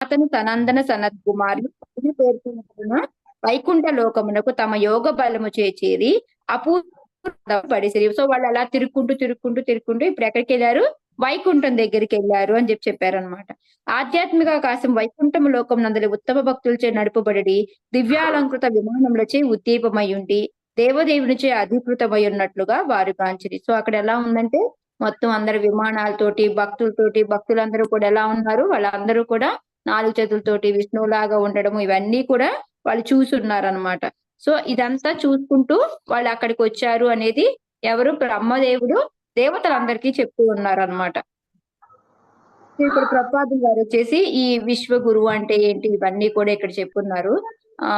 అతను సనందన సనత్ కుమారులు పైన పేర్కొన్న వైకుంఠ లోకమునకు తమ యోగ బలము చేచేరి అపూర్వ పడిసిరి సో వాళ్ళు అలా తిరుక్కుంటూ తిరుక్కుంటూ తిరుక్కుంటూ ఇప్పుడు ఎక్కడికి వెళ్ళారు? వైకుంఠం దగ్గరికి వెళ్ళారు అని చెప్పి చెప్పారనమాట ఆధ్యాత్మిక ఆకాశం వైకుంఠం లోకం నందలి ఉత్తమ భక్తులచే నడుపబడి దివ్యాలంకృత విమానములచే ఉద్దీపమై ఉండి దేవదేవునిచే అధికృతమై ఉన్నట్లుగా వారు కాంచిరి సో అక్కడ ఎలా ఉందంటే మొత్తం అందరు విమానాలతోటి భక్తులతోటి భక్తులందరూ కూడా ఎలా ఉన్నారు? వాళ్ళందరూ కూడా నాలుగు చేతులతోటి విష్ణువులాగా ఉండడము ఇవన్నీ కూడా వాళ్ళు చూసున్నారనమాట సో ఇదంతా చూసుకుంటూ వాళ్ళు అక్కడికి వచ్చారు అనేది ఎవరు బ్రహ్మదేవుడు దేవతలందరికీ చెప్తూ ఉన్నారు అనమాట ఇక్కడ ప్రపాదం గారు వచ్చేసి ఈ విశ్వ గురువు అంటే ఏంటి ఇవన్నీ కూడా ఇక్కడ చెప్పున్నారు. ఆ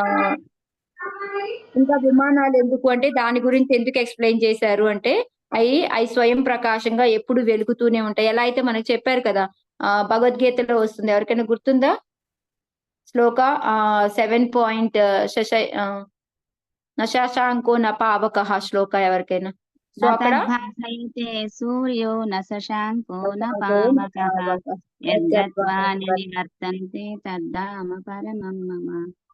ఇంకా విమానాలు ఎందుకు అంటే దాని గురించి ఎందుకు ఎక్స్ప్లెయిన్ చేశారు అంటే అవి అవి స్వయం ప్రకాశంగా ఎప్పుడు వెలుగుతూనే ఉంటాయి. ఎలా అయితే మనకు చెప్పారు కదా భగవద్గీతలో వస్తుంది. ఎవరికైనా గుర్తుందా? శ్లోక ఆ సెవెన్ పాయింట్ శశ నశాశాంకో నపావకహ శ్లోక ఎవరికైనా. సో అక్కడ తద్భాసయతే సూర్యో న పావకః. యద్గత్వా నివర్తంతే తద్ధామ పరమం మమ.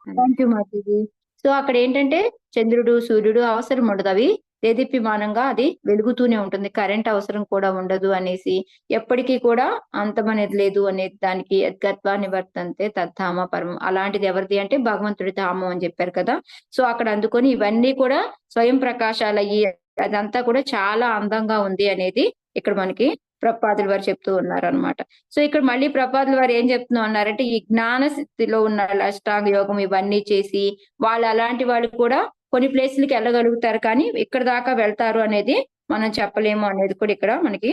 థ్యాంక్ యూ మాతాజీ. సో అక్కడ ఏంటంటే చంద్రుడు సూర్యుడు అవసరం ఉండదు అవి. దేదీప్యమానంగా అది వెలుగుతూనే ఉంటుంది. కరెంట్ అవసరం కూడా ఉండదు అనేసి ఎప్పటికీ కూడా అంతం అనేది లేదు అనే దానికి యద్గత్వా నివర్తంతే తద్ధామ పరమం. అలాంటిది ఎవరిది అంటే భగవంతుడి ధామం అని చెప్పారు కదా. సో అక్కడ అందుకొని ఇవన్నీ కూడా స్వయం ప్రకాశాలు అయ్యి అదంతా కూడా చాలా అందంగా ఉంది అనేది ఇక్కడ మనకి ప్రపాదుల వారు చెప్తూ ఉన్నారు అనమాట సో ఇక్కడ మళ్ళీ ప్రపాదుల వారు ఏం చెప్తున్నా ఉన్నారంటే ఈ జ్ఞాన స్థితిలో ఉన్న అష్టాంగ యోగం ఇవన్నీ చేసి వాళ్ళు అలాంటి వాళ్ళు కూడా కొన్ని ప్లేసులకి వెళ్ళగలుగుతారు. కానీ ఇక్కడ దాకా వెళ్తారు అనేది మనం చెప్పలేము అనేది కూడా ఇక్కడ మనకి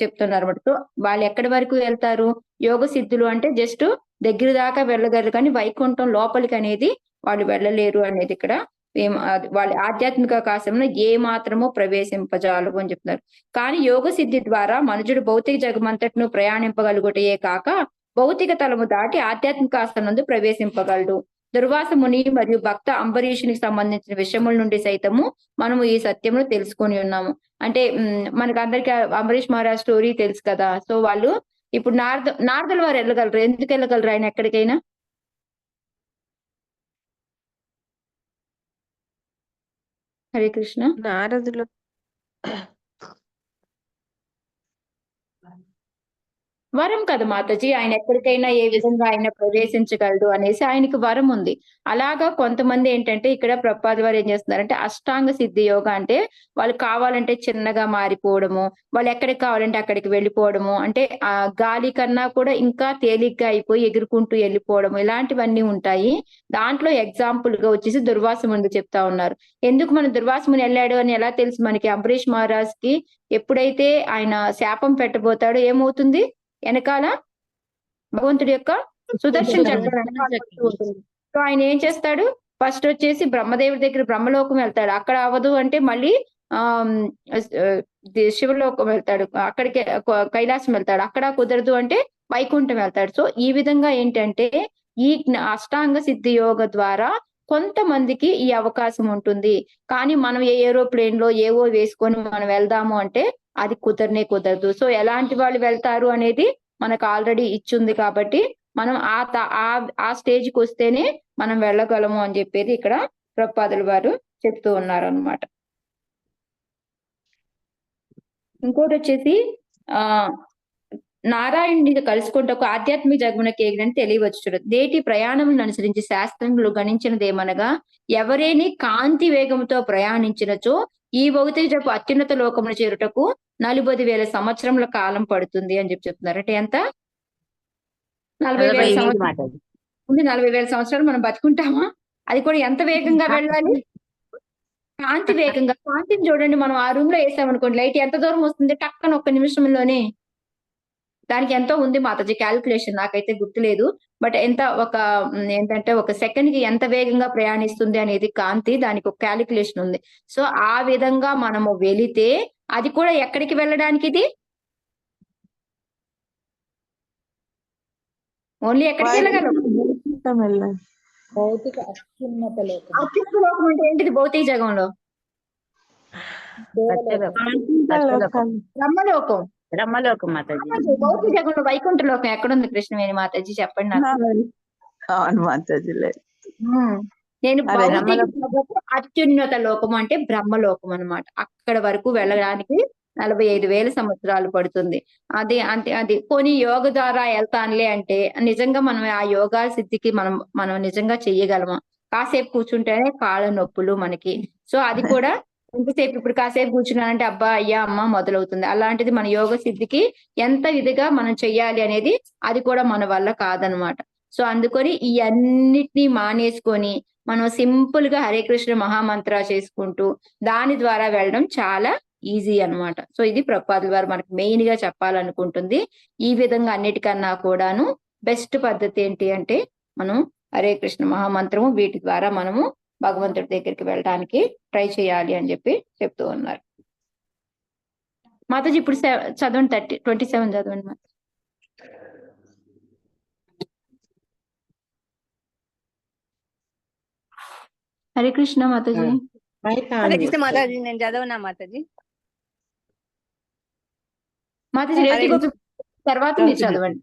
చెప్తున్నారు అనమాట వాళ్ళు ఎక్కడి వరకు వెళ్తారు? యోగ సిద్ధులు అంటే జస్ట్ దగ్గర దాకా వెళ్ళగలరు. కానీ వైకుంఠం లోపలికి అనేది వాళ్ళు వెళ్ళలేరు అనేది ఇక్కడ వాళ్ళ ఆధ్యాత్మిక ఆకాశంలో ఏ మాత్రమో ప్రవేశింపజాలు అని చెప్తున్నారు. కానీ యోగ సిద్ధి ద్వారా మనుషుడు భౌతిక జగమంతటిను ప్రయాణింపగలుగుటయే కాక భౌతిక తలము దాటి ఆధ్యాత్మిక ఆస్థనందు ప్రవేశింపగలడు. దుర్వాస ముని మరియు భక్త అంబరీషునికి సంబంధించిన విషయముల నుండి సైతము మనము ఈ సత్యమును తెలుసుకొని ఉన్నాము. అంటే మనకు అందరికి అంబరీష్ మహారాజ్ స్టోరీ తెలుసు కదా. సో వాళ్ళు ఇప్పుడు నార్ద నారదుల వారు వెళ్ళగలరు. ఎందుకు వెళ్ళగలరు ఆయన ఎక్కడికైనా? హరే కృష్ణ. నారదులు వరం కదా మాతాజీ? ఆయన ఎక్కడికైనా ఏ విధంగా ఆయన ప్రవేశించగలడు అనేసి ఆయనకి వరం ఉంది. అలాగా కొంతమంది ఏంటంటే ఇక్కడ ప్రభుపాద వారు ఏం చేస్తున్నారంటే అష్టాంగ సిద్ధి యోగా అంటే వాళ్ళు కావాలంటే చిన్నగా మారిపోవడము వాళ్ళు ఎక్కడికి కావాలంటే అక్కడికి వెళ్ళిపోవడము అంటే ఆ గాలి కన్నా కూడా ఇంకా తేలిగ్గా అయిపోయి ఎగురుకుంటూ వెళ్ళిపోవడము ఇలాంటివన్నీ ఉంటాయి. దాంట్లో ఎగ్జాంపుల్గా వచ్చేసి దుర్వాసముని చెప్తా ఉన్నారు. ఎందుకు మన దుర్వాసముని వెళ్ళాడు అని ఎలా తెలుసు మనకి? అంబరీష్ మహారాజ్కి ఎప్పుడైతే ఆయన శాపం పెట్టబోతాడో ఏమవుతుంది? వెనకాల భగవంతుడి యొక్క సుదర్శన చక్రం. సో ఆయన ఏం చేస్తాడు? ఫస్ట్ వచ్చేసి బ్రహ్మదేవుడి దగ్గర బ్రహ్మలోకం వెళ్తాడు. అక్కడ అవ్వదు అంటే మళ్ళీ ఆ శివలోకం వెళ్తాడు. అక్కడికి కైలాసం వెళ్తాడు. అక్కడ కుదరదు అంటే వైకుంఠం వెళ్తాడు. సో ఈ విధంగా ఏంటంటే ఈ అష్టాంగ సిద్ధి యోగ ద్వారా కొంతమందికి ఈ అవకాశం ఉంటుంది. కానీ మనం ఏ ఏరోప్లేన్లో ఏవో వేసుకొని మనం వెళ్దాము అంటే అది కుదరనే కుదరదు. సో ఎలాంటి వాళ్ళు వెళ్తారు అనేది మనకు ఆల్రెడీ ఇచ్చింది కాబట్టి మనం ఆ ఆ స్టేజ్కి స్టేజ్కి వస్తేనే మనం వెళ్ళగలము అని చెప్పేది ఇక్కడ ప్రపాదుల వారు చెప్తూ ఉన్నారు అనమాట ఇంకోటి వచ్చేసి ఆ నారాయణుని కలుసుకుంటే ఆధ్యాత్మిక జగమునకి ఎగిరని తెలియవచ్చు దేటి ప్రయాణములను అనుసరించి శాస్త్రములు గణించినదేమనగా ఎవరేని కాంతి వేగంతో ప్రయాణించినచో ఈ భౌతిక జపు అత్యున్నత లోకమును చేరుటకు నలభై వేల సంవత్సరముల కాలం పడుతుంది అని చెప్పి చెప్తున్నారు. అంటే ఎంత? నలభై వేల సంవత్సరాలు ముందు నలభై వేల సంవత్సరాలు మనం బతుకుంటామా? అది కూడా ఎంత వేగంగా వెళ్ళాలి? కాంతి వేగంగా కాంతిని చూడండి మనం ఆ రూమ్లో వేసామనుకోండి లైట్ ఎంత దూరం వస్తుంది? టక్కన ఒక్క నిమిషంలోనే దానికి ఎంతో ఉంది మాతాజీ క్యాల్కులేషన్ నాకైతే గుర్తులేదు. బట్ ఎంత ఒక ఏంటంటే ఒక సెకండ్కి ఎంత వేగంగా ప్రయాణిస్తుంది అనేది కాంతి దానికి ఒక క్యాలిక్యులేషన్ ఉంది. సో ఆ విధంగా మనము వెళితే అది కూడా ఎక్కడికి వెళ్ళడానికి ఇది? ఓన్లీ ఎక్కడికి వెళ్ళగలం? వెళ్ళాలి. భౌతిక అత్యున్నత లోకం. అత్యున్నత లోకం అంటే ఏంటిది? భౌతిక జగంలో. బ్రహ్మలోకం. బ్రహ్మలోకం మాతాజీ. భౌతిక జగంలో వైకుంఠ లోకం ఎక్కడుంది కృష్ణవేణి మాతాజీ చెప్పండి నాకు. అవును మాతాజీ. నేను అత్యున్నత లోకం అంటే బ్రహ్మలోకం అన్నమాట. అక్కడ వరకు వెళ్ళడానికి నలభై ఐదు వేల సంవత్సరాలు పడుతుంది. అది అంటే అది కొన్ని యోగ ద్వారా వెళ్తానులే అంటే నిజంగా మనం ఆ యోగా సిద్ధికి మనం మనం నిజంగా చెయ్యగలమా? కాసేపు కూర్చుంటేనే కాళ్ళ నొప్పులు మనకి. సో అది కూడా ఎంతసేపు ఇప్పుడు కాసేపు కూర్చున్నానంటే అబ్బా అయ్యా అమ్మ మొదలవుతుంది. అలాంటిది మన యోగ సిద్ధికి ఎంత విధిగా మనం చెయ్యాలి అనేది అది కూడా మన వల్ల కాదనమాట. సో అందుకొని ఈ అన్నిటినీ మానేసుకొని మనం సింపుల్గా హరే కృష్ణ మహామంత్ర చేసుకుంటూ దాని ద్వారా వెళ్ళడం చాలా ఈజీ అన్నమాట సో ఇది ప్రపాదుల వారు మనకు మెయిన్గా చెప్పాలనుకుంటుంది. ఈ విధంగా అన్నిటికన్నా కూడాను బెస్ట్ పద్ధతి ఏంటి అంటే మనం హరే కృష్ణ మహామంత్రము వీటి ద్వారా మనము భగవంతుడి దగ్గరికి వెళ్ళడానికి ట్రై చేయాలి అని చెప్పి చెప్తూ ఉన్నారు. మాతాజీ ఇప్పుడు చదవండి థర్టీ ట్వంటీ సెవెన్ చదవండి మాత హరే కృష్ణ మాతాజీ. హరే కృష్ణ మాతాజీ నేను చదవనా మాతాజీ? తర్వాత మీరు చదవండి.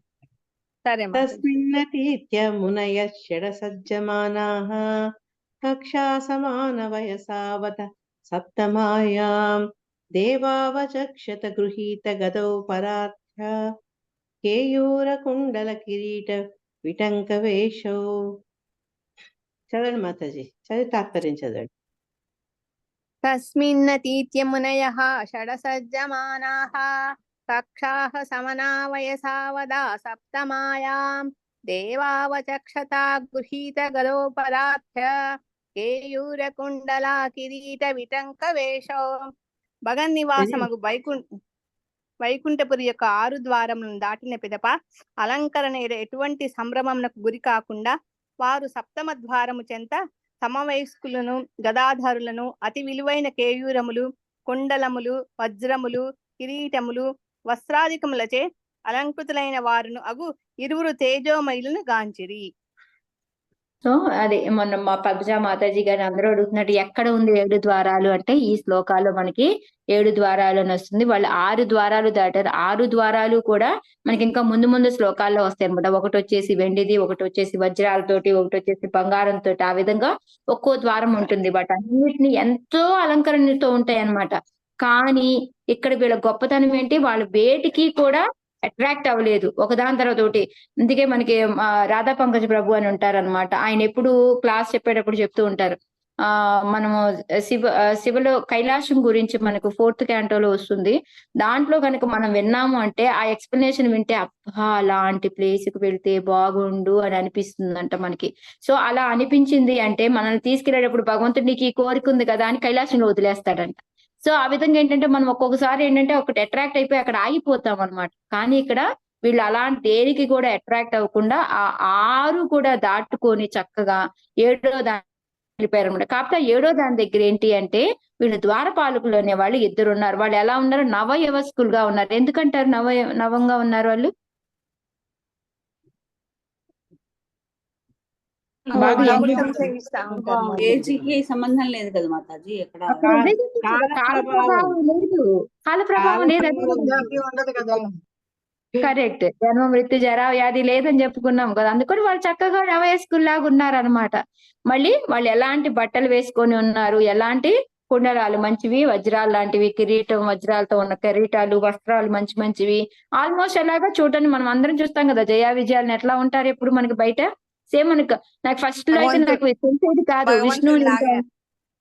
సరే మాతాజీ. తస్మిన్నతీత్య మునయ షడసజ్జమానాः కక్షా సమాన వయసావత సప్తమాయాం దేవావచక్షత గృహీత గదౌ పరార్థ్య కేయూరకుండల కిరీట విటంక వేషౌ చదవండి మాతాజీ చదివి తాత్పర్యం చదవండి తస్మిన్నతీత్యమునయः షడసజ్జమానాः కక్షాः సమనావయసావదా సప్తమాయాం దేవావచక్షతా గృహీత గదోపరాధ్య కేయూరకుండలా కిరీట విటంక వేషో భగన్నివాసమగు వైకుంఠ వైకుంఠపురి యొక్క ఆరు ద్వారములను దాటిన పిదప అలంకరణ ఎటువంటి సంభ్రమమునకు గురి కాకుండా వారు సప్తమ ద్వారము చెంత సమవయస్కులను గదాధారులను అతి విలువైన కేయూరములు కుండలములు వజ్రములు కిరీటములు వస్త్రాధికములచే అలంకృతులైన వారును అగు ఇరువురు తేజోమయులను గాంచిరి. సో అది మొన్న మా పబ్జా మాతాజీ గారు అందరూ అడుగుతున్నట్టు ఎక్కడ ఉంది ఏడు ద్వారాలు అంటే ఈ శ్లోకాల్లో మనకి ఏడు ద్వారాలు అని వస్తుంది. వాళ్ళు ఆరు ద్వారాలు దాటారు. ఆరు ద్వారాలు కూడా మనకి ఇంకా ముందు ముందు శ్లోకాల్లో వస్తాయి అనమాట ఒకటి వచ్చేసి వెండిది ఒకటి వచ్చేసి వజ్రాలతోటి ఒకటి వచ్చేసి బంగారంతో ఆ విధంగా ఒక్కో ద్వారం ఉంటుంది. బట్ అన్నిటిని ఎంతో అలంకరణతో ఉంటాయి అన్నమాట. కానీ ఇక్కడ వీళ్ళ గొప్పతనం ఏంటి? వాళ్ళు వేటికి కూడా అట్రాక్ట్ అవ్వలేదు. ఒకదాని తర్వాత ఒకటి. అందుకే మనకి రాధా పంకజ్ ప్రభు అని ఉంటారన్నమాట. ఆయన ఎప్పుడు క్లాస్ చెప్పేటప్పుడు చెప్తూ ఉంటారు. ఆ మనము శివ శివలో కైలాసం గురించి మనకు ఫోర్త్ క్యాంటోలో వస్తుంది. దాంట్లో కనుక మనం విన్నాము అంటే ఆ ఎక్స్ప్లెనేషన్ వింటే అబ్బా అలాంటి ప్లేస్కి వెళ్తే బాగుండు అని అనిపిస్తుందంట మనకి. సో అలా అనిపించింది అంటే మనల్ని తీసుకెళ్ళేటప్పుడు భగవంతుడు నీకు ఈ కోరిక ఉంది కదా అని కైలాసంలో వదిలేస్తాడంట. సో ఆ విధంగా ఏంటంటే మనం ఒక్కొక్కసారి ఏంటంటే ఒకటి అట్రాక్ట్ అయిపోయి అక్కడ ఆగిపోతాం అనమాట కానీ ఇక్కడ వీళ్ళు అలాంటి దేనికి కూడా అట్రాక్ట్ అవ్వకుండా ఆ ఆరు కూడా దాటుకొని చక్కగా ఏడో దాని వెళ్ళిపోయారు అనమాట కాకపోతే ఏడో దాని దగ్గర ఏంటి అంటే వీళ్ళు ద్వారపాలకులు అనే వాళ్ళు ఇద్దరు ఉన్నారు. వాళ్ళు ఎలా ఉన్నారు? నవయవస్కులుగా ఉన్నారు. ఎందుకంటారు నవ నవంగా ఉన్నారు వాళ్ళు బాగా అమృతం సేవిస్తా ఉంటారు మాతాజీ. ఏజ్కి సంబంధం లేదు కదా మాతాజీ. చెప్తున్నా, కాల ప్రభావం లేదు. కరెక్ట్. జన్మ మృత్యు జర వ్యాధి లేదని చెప్పుకున్నాం కదా. అందుకని వాళ్ళు చక్కగా నవయస్కుల్లాగా ఉన్నారనమాట మళ్ళీ వాళ్ళు ఎలాంటి బట్టలు వేసుకొని ఉన్నారు? ఎలాంటి కుండలాలు మంచివి? వజ్రాలు లాంటివి? కిరీటం వజ్రాలతో ఉన్న కిరీటాలు వస్త్రాలు మంచి మంచివి? ఆల్మోస్ట్ అలాగా చూడండి మనం అందరం చూస్తాం కదా. జయా విజయాలను ఎట్లా ఉంటారు? ఎప్పుడు మనకి బయట? సేమ్ మనకు నాకు ఫస్ట్లో అయితే నాకు తెలిసేది కాదు విష్ణువు.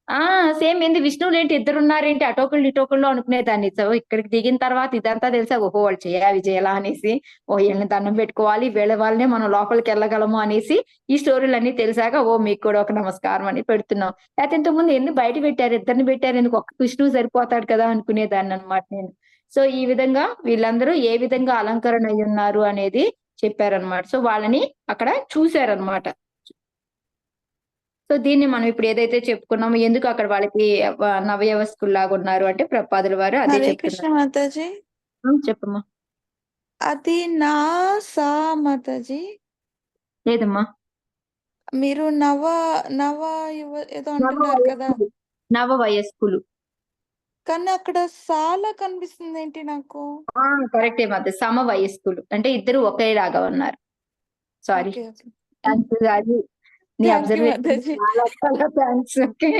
ఆ సేమ్ ఏంది విష్ణువులు ఏంటి ఇద్దరు ఉన్నారేంటి అటోకుళ్ళు ఇటోకుళ్ళు అనుకునేదాన్ని. సో ఇక్కడికి దిగిన తర్వాత ఇదంతా తెలుసా ఓహో వాళ్ళు చేయ విజయలా అనేసి ఓ వీళ్ళని దండం పెట్టుకోవాలి వీళ్ళ వాళ్ళనే మనం లోపలికి వెళ్ళగలము అనేసి ఈ స్టోరీలు అన్ని తెలిసాక ఓ మీకు కూడా ఒక నమస్కారం అని పెడుతున్నాం. లేకపోతే ఇంతకుముందు ఎందుకు బయట పెట్టారు ఇద్దరిని పెట్టారు ఎందుకు ఒక్క విష్ణువు సరిపోతాడు కదా అనుకునేదాన్ని అన్నమాట నేను. సో ఈ విధంగా వీళ్ళందరూ ఏ విధంగా అలంకరణ అయి ఉన్నారు అనేది చెప్పారనమాట సో వాళ్ళని అక్కడ చూశారనమాట సో దీన్ని మనం ఇప్పుడు ఏదైతే చెప్పుకున్నామో ఎందుకు అక్కడ వాళ్ళకి నవయవస్కుల్లాగా ఉన్నారు అంటే ప్రపాదుల వారు అదే మాతాజీ. చెప్పమ్మా. అది నా సా మాతాజీ. లేదమ్మా. మీరు నవ నవ ఏదో అంటున్నారు కదా. నవ వయస్కులు కానీ అక్కడ సాలా కనిపిస్తుంది ఏంటి నాకు కరెక్టే మాత సమ వయస్కులు అంటే ఇద్దరు ఒకేలాగా ఉన్నారు. సారీ అది నీ Thank you, అబ్జర్వేషన్ మాతాజీ. చాలా చాలా థ్యాంక్స్ ఓకే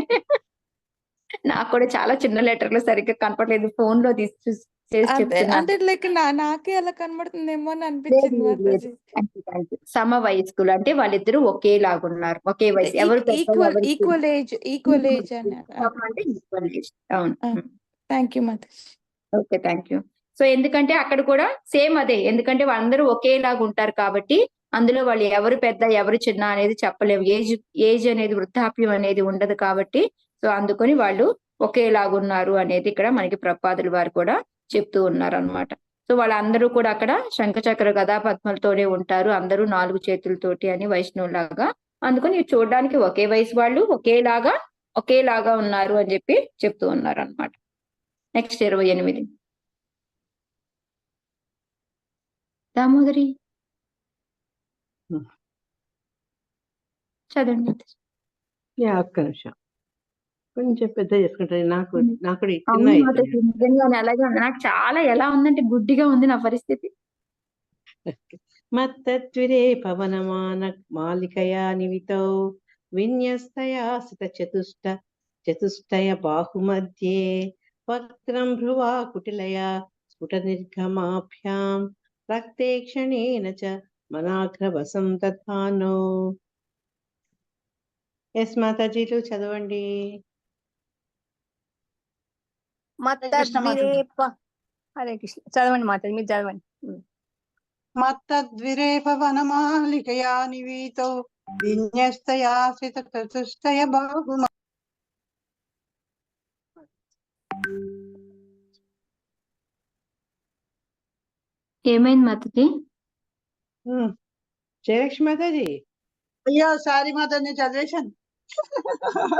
నాకు కూడా చాలా చిన్న లెటర్లు సరిగ్గా కనపడలేదు. ఫోన్లో తీసి చూసి- అంటే లైక్ నాకే అలా కనబడుతుందేమో అని అనిపించింది. సమ వయస్కులు అంటే వాళ్ళిద్దరూ ఒకేలాగా ఉన్నారు. ఒకే వయసు. ఎవరు equal. Equal age equal age అంటే equal age. అవును. Thank you okay thank you so ఎందుకంటే అక్కడ కూడా సేమ్ అదే. ఎందుకంటే వాళ్ళందరూ ఒకేలాగా ఉంటారు కాబట్టి అందులో వాళ్ళు ఎవరు పెద్ద ఎవరు చిన్న అనేది చెప్పలేము. ఏజ్ ఏజ్ అనేది వృద్ధాప్యం అనేది ఉండదు కాబట్టి సో అందుకని వాళ్ళు ఒకేలాగా ఉన్నారు అనేది ఇక్కడ మనకి ప్రపాదుల వారు కూడా చెప్తూ ఉన్నారు అన్నమాట సో వాళ్ళందరూ కూడా అక్కడ శంఖచక్ర గదా పద్మలతోనే ఉంటారు. అందరూ నాలుగు చేతులతోటి అని వైష్ణవులాగా. అందుకని చూడడానికి ఒకే వయసు వాళ్ళు ఒకేలాగా ఒకేలాగా ఉన్నారు అని చెప్పి చెప్తూ ఉన్నారు అన్నమాట నెక్స్ట్ ఇరవై ఎనిమిది. దామోదరి. చదవండి. యా ఒక్క నిమిషం. కొంచెం పెద్ద చేసుకుంటాను నాకు. నాకు నిజంగానే అలాగే ఉంది. నాకు చాలా ఎలా ఉందంటే గుడ్డిగా ఉంది నా పరిస్థితి. మత్తద్విరే పవనమాన మాలికయా నివితౌ విన్యస్తయా సిత చతుష్ట చతుష్టయ బాహుమధ్యే వక్త్రం భ్రువా కుటిలయా స్ఫుట నిర్గమాభ్యాం రక్తే క్షణేన చ మనాగ్రవసం దధానో ఎస్ మాతాజీలు చదవండి. మత్తద్విరేప హరే కృష్ణ. చదవండి మాతాజీ మీరు చదవండి. మత్తద్విరేప వనమాలికయా నివీతౌ విన్యస్తయాసిత చతుష్టయ బాహుమ ఏమైంది ఉమ్. జయలక్ష్మి మాతాజీ? అయ్యో సారీ మాత నేను చదివేశాను.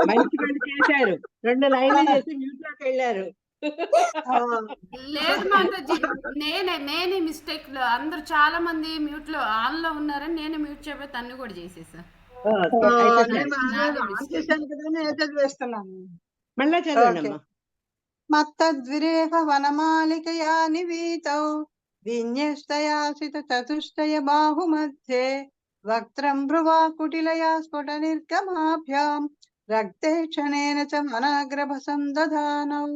మంచి పని చేశారు. రెండు లైన్లు చేసి మ్యూట్లోకి వెళ్ళారు. లేదు మాతాజీ నేనే నేనే మిస్టేక్లో అందరూ చాలా మంది మ్యూట్లో ఆన్లో ఉన్నారని నేనే మ్యూట్ చెప్పే తన్ను కూడా చేసేసా. మళ్ళా చదవండి మత్తద్విరేప వనమాలికయా నివీతౌ విన్యస్తయాసిత చతుష్టయ బాహుమధ్యే వక్త్రం భ్రువా కుటిలయా స్ఫుట నిర్గమాభ్యాం రక్తే క్షణేన చ మనాగ్రభసం దధానౌ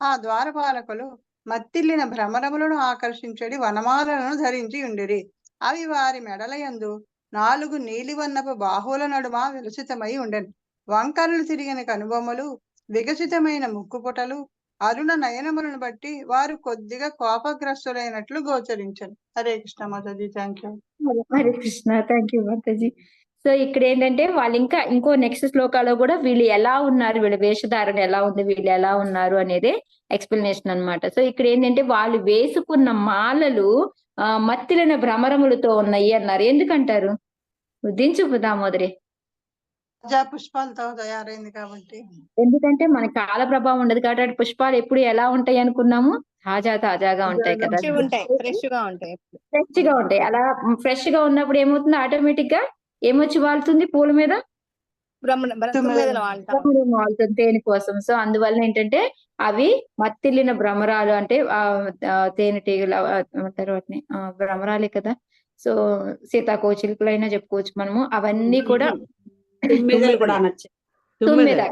ఆ ద్వారపాలకులు మత్తిల్లిన భ్రమరములను ఆకర్షించడి వనమాలను ధరించి ఉండిరి. అవి వారి మెడలయందు నాలుగు నీలివన్నపు బాహువుల నడుమ విలసితమై ఉండెను. వంకరలు తిరిగిన కనుబొమ్మలు వికసితమైన ముక్కుపుటలు అరుణ నయనములను బట్టి వారు కొద్దిగా కోపగ్రస్తులైనట్లు గోచరించను. Hare Krishna Mataji thank you Hare Hare Krishna thank you Mataji. So ఇక్కడ ఏంటంటే వాళ్ళు ఇంకా ఇంకో నెక్స్ట్ శ్లోకాలో కూడా వీళ్ళు ఎలా ఉన్నారు? వీళ్ళ వేషధారణ ఎలా ఉంది? వీళ్ళు ఎలా ఉన్నారు? అనేది ఎక్స్ప్లెనేషన్ అన్నమాట. సో ఇక్కడ ఏంటంటే వాళ్ళు వేసుకున్న మాలలు ఆ మత్తిలిన భ్రమరములతో ఉన్నాయి అన్నారు. ఎందుకంటారు? దించు దామోదరి పుష్పాలతో తయారైంది కాబట్టి. ఎందుకంటే మన కాల ప్రభావం ఉండదు కాబట్టి పుష్పాలు ఎప్పుడు ఎలా ఉంటాయి అనుకున్నాము? తాజా తాజాగా ఉంటాయి కదా. ఫ్రెష్గా ఉంటాయి. ఫ్రెష్గా ఉంటాయి. అలా ఫ్రెష్గా ఉన్నప్పుడు ఏమవుతుంది ఆటోమేటిక్గా ఏమొచ్చి వాళ్తుంది పూల మీద? వాళ్తుంది తేనె కోసం. సో అందువల్ల ఏంటంటే అవి మత్తిల్లిన భ్రమరాలు అంటే ఆ తేనెటీగలు ఏమంటారు వాటిని? భ్రమరాలే కదా. సో సీతాకోచిలుకలు అయినా చెప్పుకోవచ్చు మనము. అవన్నీ కూడా కూడా అనొచ్చు. తుమ్మెద.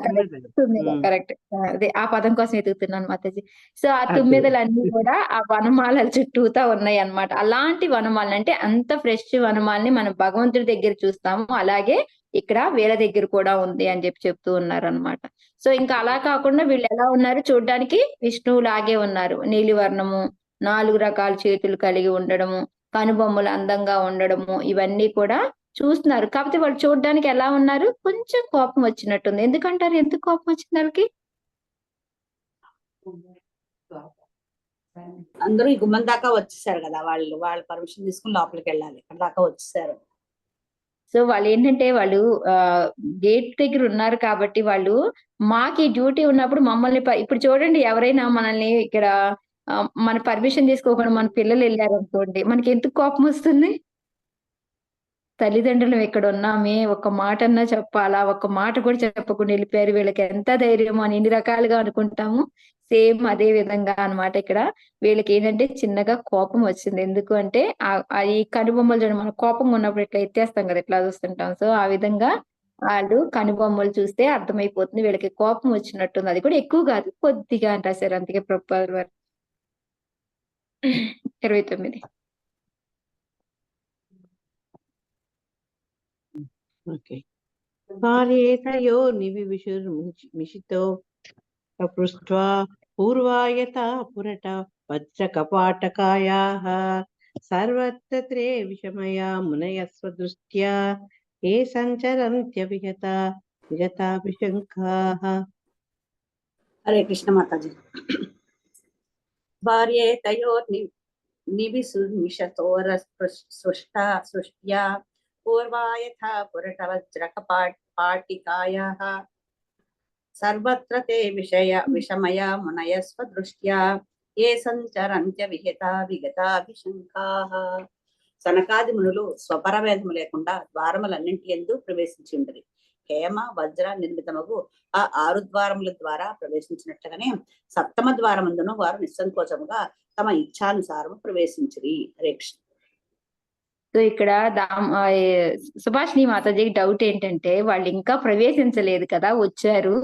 కరెక్ట్. అదే ఆ పదం కోసం ఎదుగుతున్నాను మాతాజీ. సో ఆ. తుమ్మెదలన్నీ కూడా ఆ వనమాలల చుట్టూతా ఉన్నాయి అన్నమాట అలాంటి వనమాలని అంటే అంత ఫ్రెష్ వనమాలని మనం భగవంతుడి దగ్గర చూస్తాము. అలాగే ఇక్కడ వీళ్ళ దగ్గర కూడా ఉంది అని చెప్పి చెప్తూ ఉన్నారు అనమాట సో ఇంకా అలా కాకుండా వీళ్ళు ఎలా ఉన్నారు? చూడడానికి విష్ణువు లాగే ఉన్నారు. నీలివర్ణము నాలుగు రకాల చేతులు కలిగి ఉండడము కనుబొమ్మలు అందంగా ఉండడము ఇవన్నీ కూడా చూస్తున్నారు. కాకపోతే వాళ్ళు చూడడానికి ఎలా ఉన్నారు? కొంచెం కోపం వచ్చినట్టుంది. ఎందుకంటారు? ఎందుకు కోపం వచ్చింది వాళ్ళకి? అందరూ ఈ గుమ్మం దాకా వచ్చేసారు కదా. వాళ్ళు వాళ్ళ పర్మిషన్ తీసుకుని లోపలికి వెళ్ళాలి. అక్కడ దాకా వచ్చేసారు. సో వాళ్ళు ఏంటంటే వాళ్ళు గేట్ దగ్గర ఉన్నారు కాబట్టి వాళ్ళు మాకు ఈ డ్యూటీ ఉన్నప్పుడు మమ్మల్ని ఇప్పుడు చూడండి ఎవరైనా మనల్ని ఇక్కడ మన పర్మిషన్ తీసుకోకుండా మన పిల్లలు వెళ్ళారు అనుకోండి మనకి ఎందుకు కోపం వస్తుంది? తల్లిదండ్రులు ఇక్కడ ఉన్నామే ఒక మాట అన్నా చెప్పాలా? ఒక మాట కూడా చెప్పకుండా వెళ్ళిపోయారు. వీళ్ళకి ఎంత ధైర్యం అని ఎన్ని రకాలుగా అనుకుంటాము. సేమ్ అదే విధంగా అన్నమాట ఇక్కడ. వీళ్ళకి ఏంటంటే చిన్నగా కోపం వచ్చింది. ఎందుకు అంటే ఆ ఈ కనుబొమ్మలు చూడండి. మనం కోపంగా ఉన్నప్పుడు ఇట్లా ఎత్తేస్తాం కదా ఇట్లా చూస్తుంటాం. సో ఆ విధంగా వాళ్ళు కనుబొమ్మలు చూస్తే అర్థమైపోతుంది. వీళ్ళకి కోపం వచ్చినట్టుంది. అది కూడా ఎక్కువ కాదు. కొద్దిగా అంటారు సార్. అందుకే ప్రొపాల్ వారు. ఇరవై తొమ్మిది. Okay. कार्येतयोर्निविविशुर्मिषितो पृष्ट्वा पूर्वायता पुरटा वज्रकपाटकायाः सर्वत्र विषमया मुनयस्वदृष्ट्या ये सञ्चरन्त्यभिहता विगताभिशङ्काः हरे कृष्ण माताजी भार्ये तयोर्निविसुर्मिषतो सृष्टा सृष्ट्या తయోర్ని నివిసుమిషతోర సృష్టా సృష్ట్యా పూర్వా యథా పురటవజ్రకపాట్ పాటికాయాः సర్వత్ర తే విషయ మునయస్వ దృష్ట్యా ఏ సంచరంత్య విహిత విగతాభిశంకాः సనకాది మునులు స్వపరవేదము లేకుండా ద్వారములన్నింటి ఎందు ప్రవేశించిండ్రి హేమ వజ్ర నిర్మితమగు ఆ ఆరు ద్వారముల ద్వారా ప్రవేశించినట్లుగానే సప్తమ ద్వారమందును వారు నిస్సంకోచముగా తమ ఇచ్ఛానుసారము ప్రవేశించిరి. హరే కృష్ణ సో ఇక్కడ దామ్ సుభాష్ నీ మాతాజీకి డౌట్ ఏంటంటే వాళ్ళు ఇంకా ప్రవేశించలేదు కదా వచ్చారు.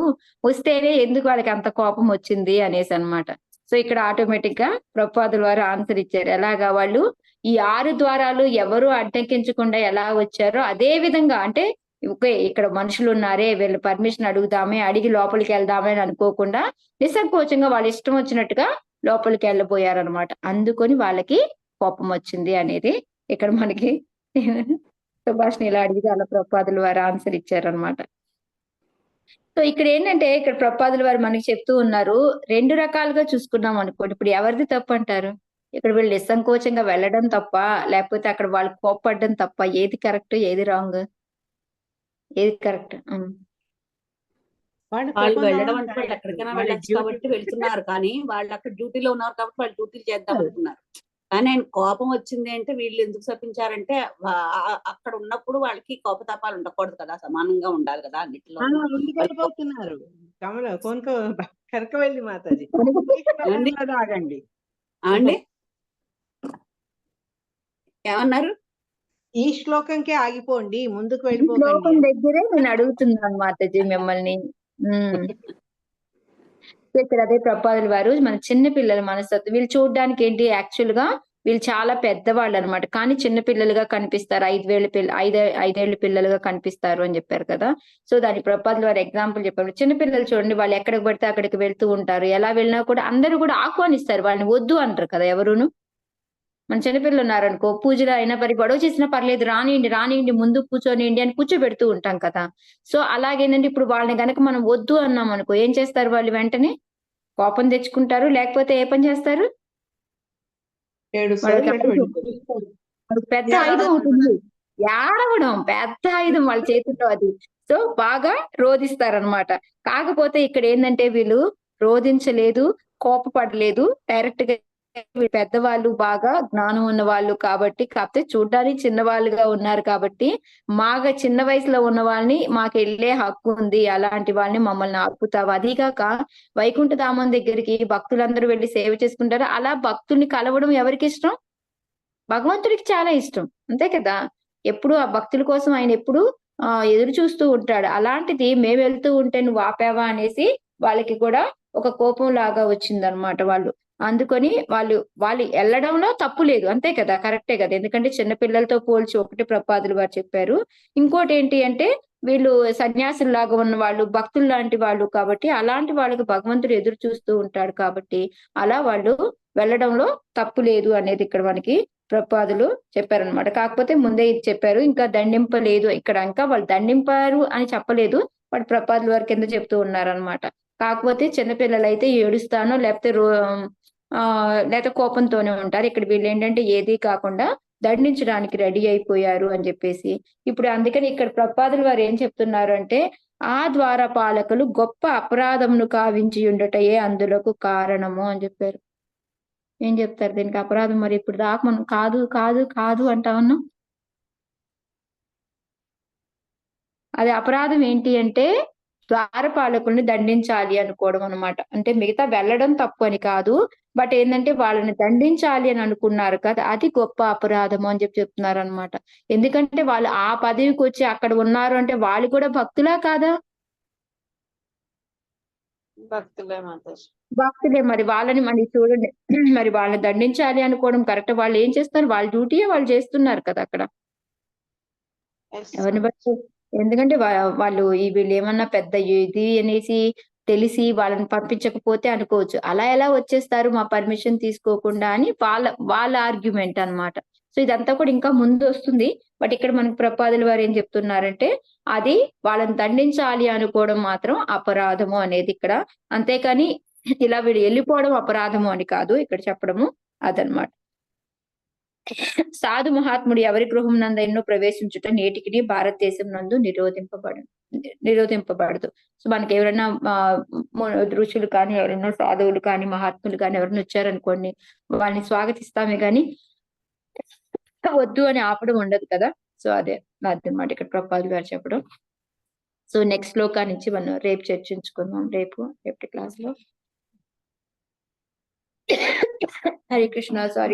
వస్తేనే ఎందుకు వాళ్ళకి అంత కోపం వచ్చింది అనేసి అన్నమాట. సో ఇక్కడ ఆటోమేటిక్గా ప్రపాదుల వారు ఆన్సర్ ఇచ్చారు. ఎలాగా వాళ్ళు ఈ ఆరు ద్వారాలు ఎవరు అడ్డంకించకుండా ఎలా వచ్చారో అదే విధంగా అంటే ఓకే ఇక్కడ మనుషులు ఉన్నారే వీళ్ళు పర్మిషన్ అడుగుదామే అడిగి లోపలికి వెళ్దామే అని అనుకోకుండా నిస్సంకోచంగా వాళ్ళు ఇష్టం వచ్చినట్టుగా లోపలికి వెళ్ళబోయారనమాట అందుకొని వాళ్ళకి కోపం వచ్చింది అనేది ఇక్కడ మనకి సుభాష్ని ఇలా అడిగితే అలా ప్రపాదుల వారు ఆన్సర్ ఇచ్చారనమాట సో ఇక్కడ ఏంటంటే ఇక్కడ ప్రపాదుల వారు మనకి చెప్తూ ఉన్నారు రెండు రకాలుగా చూసుకున్నాం అనుకోండి. ఇప్పుడు ఎవరిది తప్పు అంటారు? ఇక్కడ వీళ్ళు నిస్సంకోచంగా వెళ్ళడం తప్ప లేకపోతే అక్కడ వాళ్ళు కోప్పడడం తప్ప ఏది కరెక్ట్ ఏది రాంగ్ ఏది కరెక్ట్ వాళ్ళు వాళ్ళు వెళ్ళడం అంటే. వాళ్ళు ఎక్కడికైనా వాళ్ళ వెళ్ళచ్చు కాబట్టి వెళ్తున్నారు కానీ వాళ్ళు అక్కడ డ్యూటీలో ఉన్నారు కాబట్టి వాళ్ళు డ్యూటీలు చేద్దాం అనుకున్నారు. కానీ ఆయన కోపం వచ్చింది అంటే వీళ్ళు ఎందుకు శపించారంటే అక్కడ ఉన్నప్పుడు వాళ్ళకి కోపతాపాలు ఉండకూడదు కదా సమానంగా ఉండాలి కదా అన్నిటిలో. వెళ్ళిపోతున్నారు కమల వెళ్ళి మాతాజీ? ఆగండి. అండి. ఏమన్నారు? ఈ శ్లోకంకే ఆగిపోండి ముందుకు వెళ్ళిపోకండి. దగ్గరే నేను అడుగుతున్నాను మాతాజీ మిమ్మల్ని. ఉమ్. అదే ప్రపాదుల వారు. మన చిన్న పిల్లల మనస్తత్వం వీళ్ళు చూడడానికి ఏంటి? యాక్చువల్గా వీళ్ళు చాలా పెద్దవాళ్ళు అనమాట కానీ చిన్న పిల్లలుగా కనిపిస్తారు. ఐదు వేల పిల్ల ఐదు ఐదేళ్ళ పిల్లలుగా కనిపిస్తారు అని చెప్పారు కదా. సో దాని ప్రపాదుల వారు ఎగ్జాంపుల్ చెప్పారు. చిన్న పిల్లలు చూడండి వాళ్ళు ఎక్కడికి పడితే అక్కడికి వెళ్తూ ఉంటారు. ఎలా వెళ్ళినా కూడా అందరూ కూడా ఆహ్వానిస్తారు. వాళ్ళని వద్దు అంటారు కదా ఎవరును. మన చిన్నపిల్లలు ఉన్నారనుకో పూజలు అయినా పరి గొడవ చేసినా పర్లేదు రానియండి రానియండి ముందు కూర్చోనియండి అని కూర్చోబెడుతూ ఉంటాం కదా. సో అలాగేంటంటే ఇప్పుడు వాళ్ళని గనక మనం వద్దు అన్నాం అనుకో ఏం చేస్తారు వాళ్ళు వెంటనే? కోపం తెచ్చుకుంటారు లేకపోతే ఏ పని చేస్తారు? పెద్ద ఆయుధం ఉంటుంది. ఏడవడం పెద్ద ఆయుధం వాళ్ళ చేతుల్లో అది. సో బాగా రోధిస్తారనమాట కాకపోతే ఇక్కడ ఏంటంటే వీళ్ళు రోధించలేదు కోపపడలేదు డైరెక్ట్గా పెద్దవాళ్ళు బాగా జ్ఞానం ఉన్న వాళ్ళు కాబట్టి కాకపోతే చూడడానికి చిన్న వాళ్ళుగా ఉన్నారు కాబట్టి మాగా చిన్న వయసులో ఉన్న వాళ్ళని మాకు వెళ్ళే హక్కు ఉంది. అలాంటి వాళ్ళని మమ్మల్ని ఆపుతావు అదీగాక వైకుంఠధామం దగ్గరికి భక్తులందరూ వెళ్ళి సేవ చేసుకుంటారు? అలా భక్తుల్ని కలవడం ఎవరికి ఇష్టం? భగవంతుడికి చాలా ఇష్టం. అంతే కదా? ఎప్పుడు ఆ భక్తుల కోసం ఆయన ఎప్పుడు ఆ ఎదురు చూస్తూ ఉంటాడు. అలాంటిది మేము వెళ్తూ ఉంటే నువ్వు ఆపావా అనేసి వాళ్ళకి కూడా ఒక కోపం లాగా వచ్చిందనమాట వాళ్ళు. అందుకొని వాళ్ళు వాళ్ళు వెళ్ళడంలో తప్పు లేదు. అంతే కదా? కరెక్టే కదా? ఎందుకంటే చిన్నపిల్లలతో పోల్చి ఒకటి ప్రపాదులు వారు చెప్పారు. ఇంకోటి ఏంటి అంటే వీళ్ళు సన్యాసుల్లాగా ఉన్న వాళ్ళు భక్తులు లాంటి వాళ్ళు కాబట్టి అలాంటి వాళ్ళకి భగవంతుడు ఎదురు చూస్తూ ఉంటాడు కాబట్టి అలా వాళ్ళు వెళ్ళడంలో తప్పు లేదు అనేది ఇక్కడ మనకి ప్రపాదులు చెప్పారనమాట కాకపోతే ముందే ఇది చెప్పారు. ఇంకా దండింపలేదు. ఇక్కడ ఇంకా వాళ్ళు దండింపారు అని చెప్పలేదు. వాడు ప్రపాదుల వారి కింద చెప్తూ ఉన్నారనమాట కాకపోతే చిన్నపిల్లలు అయితే ఏడుస్తానో లేకపోతే రో లేకపోతే కోపంతోనే ఉంటారు. ఇక్కడ వీళ్ళు ఏంటంటే ఏది కాకుండా దండించడానికి రెడీ అయిపోయారు అని చెప్పేసి. ఇప్పుడు అందుకని ఇక్కడ ప్రపాదుల వారు ఏం చెప్తున్నారు అంటే ఆ ద్వారా పాలకులు గొప్ప అపరాధమును కావించి ఉండటయే అందులకు కారణము అని చెప్పారు. ఏం చెప్తారు? దీనికి అపరాధం మరి ఇప్పుడు దాకా మనం కాదు కాదు కాదు అంటా ఉన్నాం. అది అపరాధం ఏంటి అంటే ద్వారపాలకుల్ని దండించాలి అనుకోవడం అన్నమాట. అంటే మిగతా వెళ్ళడం తప్పు అని కాదు. బట్ ఏంటంటే వాళ్ళని దండించాలి అని అనుకున్నారు కదా అది గొప్ప అపరాధము అని చెప్పి చెప్తున్నారు అనమాట ఎందుకంటే వాళ్ళు ఆ పదవికి వచ్చి అక్కడ ఉన్నారు అంటే వాళ్ళు కూడా భక్తులా కాదా? భక్తులే మాతాజీ భక్తులే మరి వాళ్ళని మరి చూడండి. మరి వాళ్ళని దండించాలి అనుకోవడం కరెక్ట్. వాళ్ళు ఏం చేస్తున్నారు వాళ్ళ డ్యూటీయే వాళ్ళు చేస్తున్నారు కదా అక్కడ. ఎవరిని బట్టి ఎందుకంటే వా- వాళ్ళు ఈ వీళ్ళు ఏమన్నా పెద్ద ఇది అనేసి తెలిసి వాళ్ళని పంపించకపోతే అనుకోవచ్చు. అలా ఎలా వచ్చేస్తారు మా పర్మిషన్ తీసుకోకుండా అని వాళ్ళ వాళ్ళ ఆర్గ్యుమెంట్ అన్నమాట. సో ఇదంతా కూడా ఇంకా ముందు వస్తుంది. బట్ ఇక్కడ మనకు ప్రపాదుల వారు ఏం చెప్తున్నారంటే అది వాళ్ళని దండించాలి అనుకోవడం మాత్రం అపరాధము అనేది ఇక్కడ. అంతేకాని ఇలా వీడు వెళ్ళిపోవడం అపరాధము అని కాదు ఇక్కడ చెప్పడము అదనమాట సాధు మహాత్ముడు ఎవరి గృహం నందు ఎన్నో ప్రవేశించుట నేటికి భారతదేశం నందు నిరోధింపబడు నిరోధింపబడదు. సో మనకి ఎవరైనా ఋషులు కానీ ఎవరైనా సాధువులు కానీ మహాత్ములు కానీ ఎవరైనా వచ్చారనుకోండి వాళ్ళని స్వాగతిస్తామే కానీ వద్దు అని ఆపడం ఉండదు కదా. సో అదే అదనమాట ఇక్కడ ప్రపాల్ గారు చెప్పడం. సో నెక్స్ట్ లోకా నుంచి మనం రేపు చర్చించుకుందాం. రేపు రేపటి క్లాస్లో. హరే కృష్ణ సారీ